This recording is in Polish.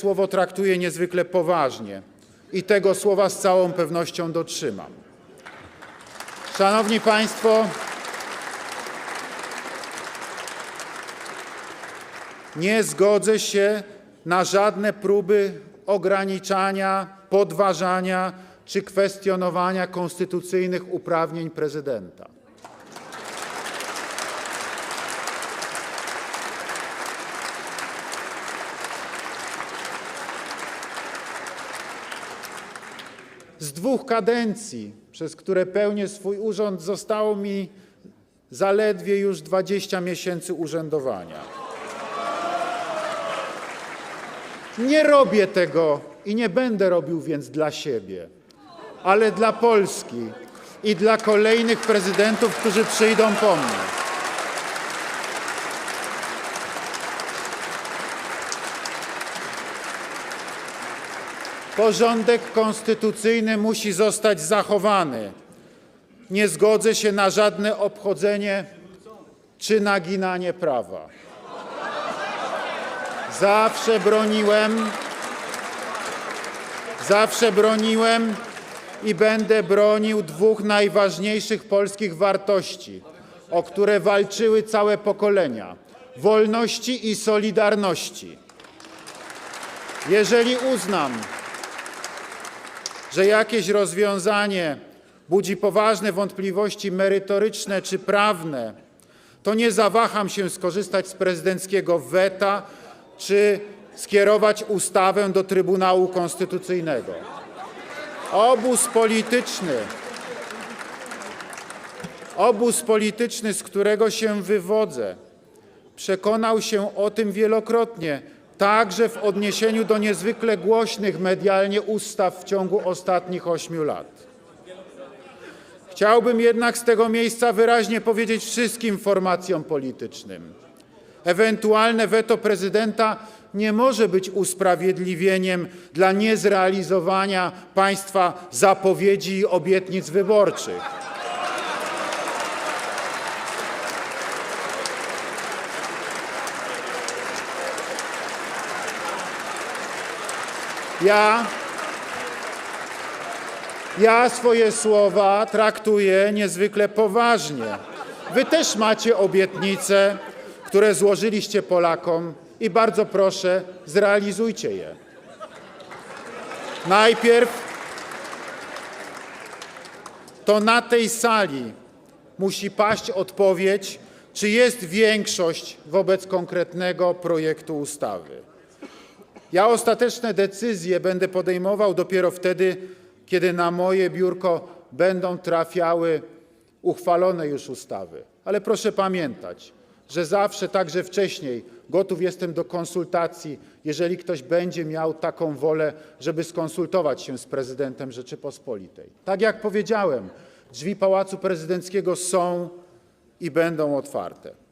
słowo traktuję niezwykle poważnie i tego słowa z całą pewnością dotrzymam. Szanowni Państwo, nie zgodzę się na żadne próby ograniczania, podważania czy kwestionowania konstytucyjnych uprawnień prezydenta. Z dwóch kadencji, przez które pełnię swój urząd, zostało mi zaledwie już 20 miesięcy urzędowania. Nie robię tego i nie będę robił więc dla siebie, ale dla Polski i dla kolejnych prezydentów, którzy przyjdą po mnie. Porządek konstytucyjny musi zostać zachowany. Nie zgodzę się na żadne obchodzenie czy naginanie prawa. Zawsze broniłem, zawsze broniłem i będę bronił dwóch najważniejszych polskich wartości, o które walczyły całe pokolenia wolności i solidarności. Jeżeli uznam, że jakieś rozwiązanie budzi poważne wątpliwości merytoryczne czy prawne, to nie zawaham się skorzystać z prezydenckiego weta czy skierować ustawę do Trybunału Konstytucyjnego. Obóz polityczny, obóz polityczny, z którego się wywodzę, przekonał się o tym wielokrotnie, także w odniesieniu do niezwykle głośnych medialnie ustaw w ciągu ostatnich ośmiu lat. Chciałbym jednak z tego miejsca wyraźnie powiedzieć wszystkim formacjom politycznym: ewentualne weto prezydenta nie może być usprawiedliwieniem dla niezrealizowania państwa zapowiedzi i obietnic wyborczych. Ja, ja swoje słowa traktuję niezwykle poważnie. Wy też macie obietnice, które złożyliście Polakom i bardzo proszę, zrealizujcie je. Najpierw to na tej sali musi paść odpowiedź, czy jest większość wobec konkretnego projektu ustawy. Ja ostateczne decyzje będę podejmował dopiero wtedy, kiedy na moje biurko będą trafiały uchwalone już ustawy. Ale proszę pamiętać, że zawsze, także wcześniej, gotów jestem do konsultacji, jeżeli ktoś będzie miał taką wolę, żeby skonsultować się z prezydentem Rzeczypospolitej. Tak jak powiedziałem, drzwi Pałacu Prezydenckiego są i będą otwarte.